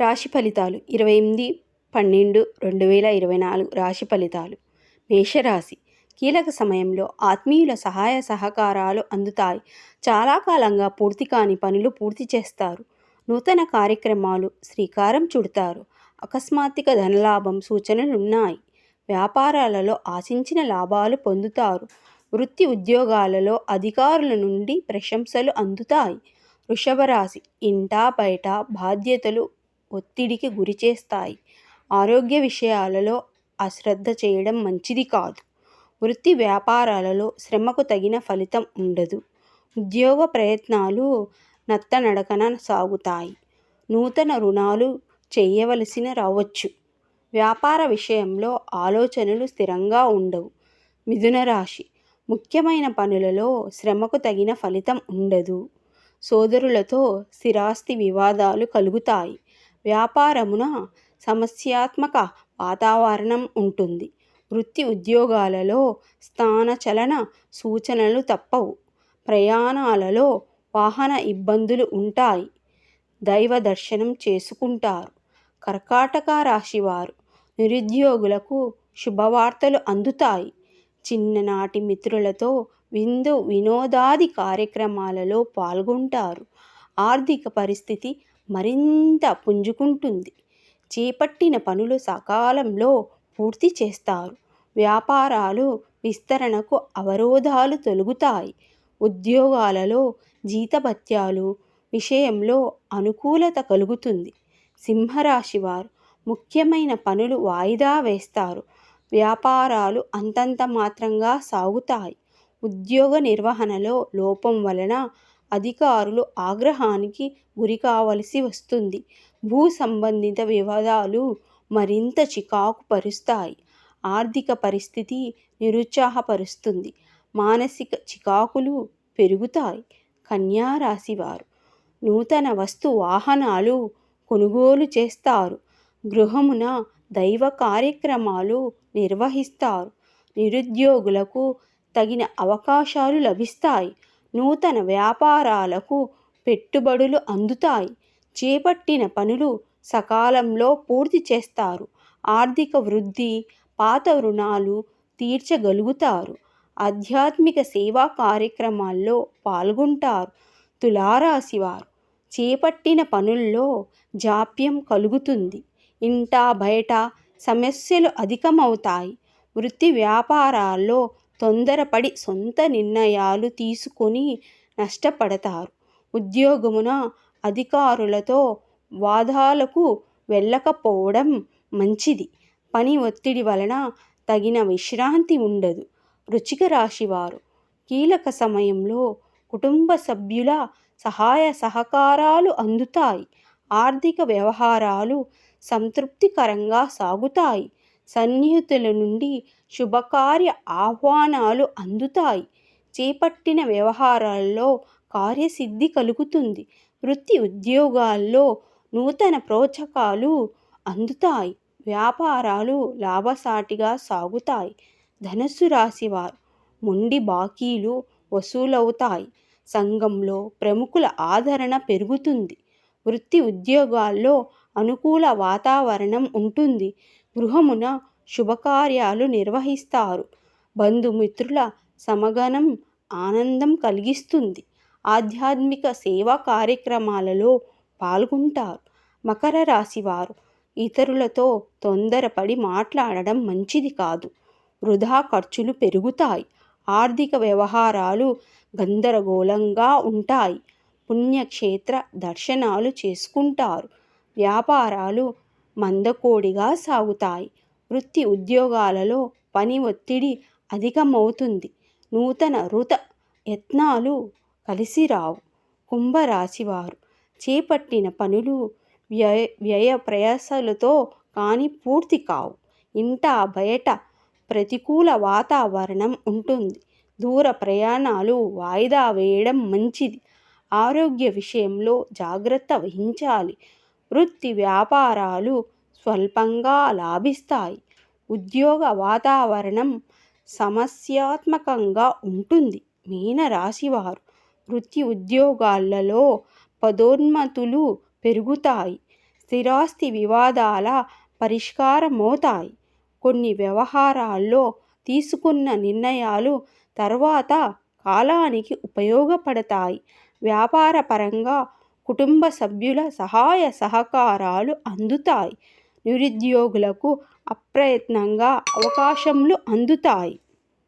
రాశి ఫలితాలు. ఇరవై ఎనిమిది పన్నెండు రెండు వేల ఇరవై నాలుగు రాశి ఫలితాలు. మేషరాశి. కీలక సమయంలో ఆత్మీయుల సహాయ సహకారాలు అందుతాయి. చాలా కాలంగా పూర్తి కాని పనులు పూర్తి చేస్తారు. నూతన కార్యక్రమాలు శ్రీకారం చుడతారు. అకస్మాత్తిక ధనలాభం సూచనలు ఉన్నాయి. వ్యాపారాలలో ఆశించిన లాభాలు పొందుతారు. వృత్తి ఉద్యోగాలలో అధికారుల నుండి ప్రశంసలు అందుతాయి. వృషభ రాశి ఇంటా బయట బాధ్యతలు ఒత్తిడికి గురి చేస్తాయి. ఆరోగ్య విషయాలలో అశ్రద్ధ చేయడం మంచిది కాదు. వృత్తి వ్యాపారాలలో శ్రమకు తగిన ఫలితం ఉండదు. ఉద్యోగ ప్రయత్నాలు నత్తనడకన సాగుతాయి. నూతన రుణాలు చేయవలసిన రావచ్చు. వ్యాపార విషయంలో ఆలోచనలు స్థిరంగా ఉండవు. మిథున రాశి. ముఖ్యమైన పనులలో శ్రమకు తగిన ఫలితం ఉండదు. సోదరులతో స్థిరాస్తి వివాదాలు కలుగుతాయి. వ్యాపారమున సమస్యాత్మక వాతావరణం ఉంటుంది. వృత్తి ఉద్యోగాలలో స్థానచలన సూచనలు తప్పవు. ప్రయాణాలలో వాహన ఇబ్బందులు ఉంటాయి. దైవ దర్శనం చేసుకుంటారు. కర్కాటక రాశివారు నిరుద్యోగులకు శుభవార్తలు అందుతాయి. చిన్ననాటి మిత్రులతో విందు వినోదాది కార్యక్రమాలలో పాల్గొంటారు. ఆర్థిక పరిస్థితి మరింత పుంజుకుంటుంది. చేపట్టిన పనులు సకాలంలో పూర్తి చేస్తారు. వ్యాపారాలు విస్తరణకు అవరోధాలు తొలగుతాయి. ఉద్యోగాలలో జీతభత్యాలు విషయంలో అనుకూలత కలుగుతుంది. సింహరాశి వారు ముఖ్యమైన పనులు వాయిదా వేస్తారు. వ్యాపారాలు అంతంత మాత్రంగా సాగుతాయి. ఉద్యోగ నిర్వహణలో లోపం వలన అధికారులు ఆగ్రహానికి గురి కావలసి వస్తుంది. భూ సంబంధిత వివాదాలు మరింత చికాకు పరుస్తాయి. ఆర్థిక పరిస్థితి నిరుత్సాహపరుస్తుంది. మానసిక చికాకులు పెరుగుతాయి. కన్యా రాశివారు నూతన వస్తు వాహనాలు కొనుగోలు చేస్తారు. గృహమున దైవ కార్యక్రమాలు నిర్వహిస్తారు. నిరుద్యోగులకు తగిన అవకాశాలు లభిస్తాయి. నూతన వ్యాపారాలకు పెట్టుబడులు అందుతాయి. చేపట్టిన పనులు సకాలంలో పూర్తి చేస్తారు. ఆర్థిక వృద్ధి పాత రుణాలు తీర్చగలుగుతారు. ఆధ్యాత్మిక సేవా కార్యక్రమాల్లో పాల్గొంటారు తులారాశివారు చేపట్టిన పనుల్లో జాప్యం కలుగుతుంది. ఇంటా బయట సమస్యలు అధికమవుతాయి. వృత్తి వ్యాపారాల్లో తొందరపడి సొంత నిర్ణయాలు తీసుకొని నష్టపడతారు. ఉద్యోగమున అధికారులతో వాదాలకు వెళ్ళకపోవడం మంచిది. పని ఒత్తిడి వలన తగిన విశ్రాంతి ఉండదు. వృచ్చిక రాశివారు కీలక సమయంలో కుటుంబ సభ్యుల సహాయ సహకారాలు అందుతాయి. ఆర్థిక వ్యవహారాలు సంతృప్తికరంగా సాగుతాయి. సన్నిహితుల నుండి శుభకార్య ఆహ్వానాలు అందుతాయి. చేపట్టిన వ్యవహారాల్లో కార్యసిద్ధి కలుగుతుంది. వృత్తి ఉద్యోగాల్లో నూతన ప్రోచకాలు అందుతాయి. వ్యాపారాలు లాభసాటిగా సాగుతాయి. ధనస్సు రాశివారు మొండి బాకీలు వసూలవుతాయి. సంఘంలో ప్రముఖుల ఆదరణ పెరుగుతుంది. వృత్తి ఉద్యోగాల్లో అనుకూల వాతావరణం ఉంటుంది. గృహమున శుభకార్యాలు నిర్వహిస్తారు. బంధుమిత్రుల సమగనం ఆనందం కలిగిస్తుంది. ఆధ్యాత్మిక సేవా కార్యక్రమాలలో పాల్గొంటారు. మకర రాశివారు ఇతరులతో తొందరపడి మాట్లాడడం మంచిది కాదు. వృధా ఖర్చులు పెరుగుతాయి. ఆర్థిక వ్యవహారాలు గందరగోళంగా ఉంటాయి. పుణ్యక్షేత్ర దర్శనాలు చేసుకుంటారు. వ్యాపారాలు మందకోడిగా సాగుతాయి. వృత్తి ఉద్యోగాలలో పని ఒత్తిడి అధికమవుతుంది. నూతన రుత యత్నాలు కలిసి రావు. కుంభరాశివారు చేపట్టిన పనులు వ్యయ వ్యయ ప్రయాసాలతో కానీ పూర్తి కావు. ఇంట బయట ప్రతికూల వాతావరణం ఉంటుంది. దూర ప్రయాణాలు వాయిదా వేయడం మంచిది. ఆరోగ్య విషయంలో జాగ్రత్త వహించాలి. వృత్తి వ్యాపారాలు స్వల్పంగా లాభిస్తాయి. ఉద్యోగ వాతావరణం సమస్యాత్మకంగా ఉంటుంది. మీనరాశివారు వృత్తి ఉద్యోగాలలో పదోన్నతులు పెరుగుతాయి. స్థిరాస్తి వివాదాల పరిష్కారమవుతాయి. కొన్ని వ్యవహారాల్లో తీసుకున్న నిర్ణయాలు తర్వాత కాలానికి ఉపయోగపడతాయి. వ్యాపారపరంగా కుటుంబ సభ్యుల సహాయ సహకారాలు అందుతాయి. నిరుద్యోగులకు అప్రయత్నంగా అవకాశములు అందుతాయి.